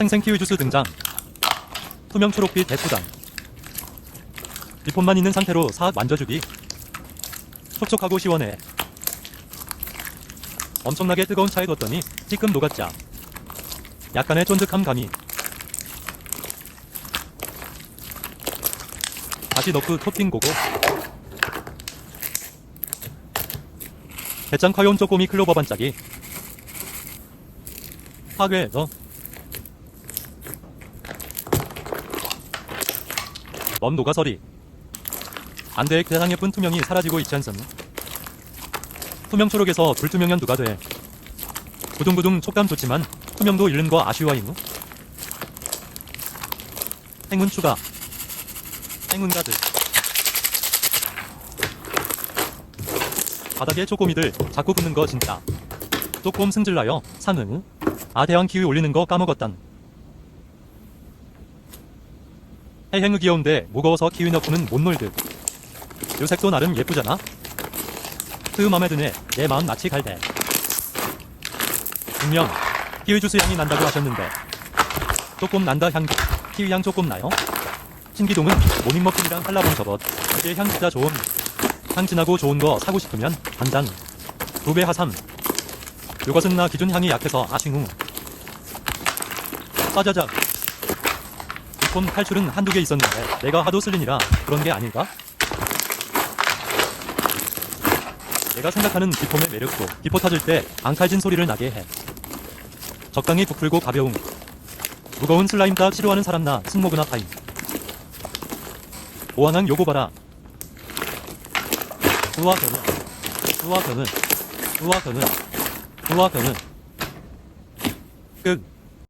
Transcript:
생생 키위 주스 등장. 투명 초록빛 대포장. 리폼만 있는 상태로 싹 만져주기. 촉촉하고 시원해. 엄청나게 뜨거운 차에 뒀더니 찌끔 녹았자. 약간의 쫀득함 감이. 다시 넣고 토핑 고고. 대짱 커요운 쪼꼬미 클로버 반짝이. 파괴 너. 먼 녹아서리. 안대의 대상 예쁜 투명이 사라지고 있지 않음. 투명 초록에서 불투명연 누가 돼. 부둥부둥 촉감 좋지만 투명도 잃는 거 아쉬워이무. 행운 추가. 행운 가득. 바닥에 쪼꼬미들 자꾸 붙는 거 진짜. 조금 승질나요. 상응. 아 대왕 키위 올리는 거 까먹었단. 해행이 귀여운데 무거워서 키위 넣고는 못 놀듯. 요 색도 나름 예쁘잖아. 그 맘에 드네. 내 마음 낯이 갈대. 분명 키위 주스 향이 난다고 하셨는데 조금 난다 향 키위 향 조금 나요? 신기동은 모닝 머핀이랑 한라봉 접엇 이게 향 진짜 좋음 향 진하고 좋은 거 사고 싶으면 당장 두 배 하삼 요것은 나 기준 향이 약해서 아싱웅 짜자자 이 폰 탈출은 한두 개 있었는데 내가 하도 쓸리니라 그런 게 아닐까? 내가 생각하는 기폼의 매력도 기포 터질 때 앙칼진 소리를 나게 해. 적당히 부풀고 가벼움. 무거운 슬라임 따 치료하는 사람 나 승모근화 타임. 오한항 요거 봐라. 우와 변은. 우와 변은. 우와 변은. 우와 변은. 끝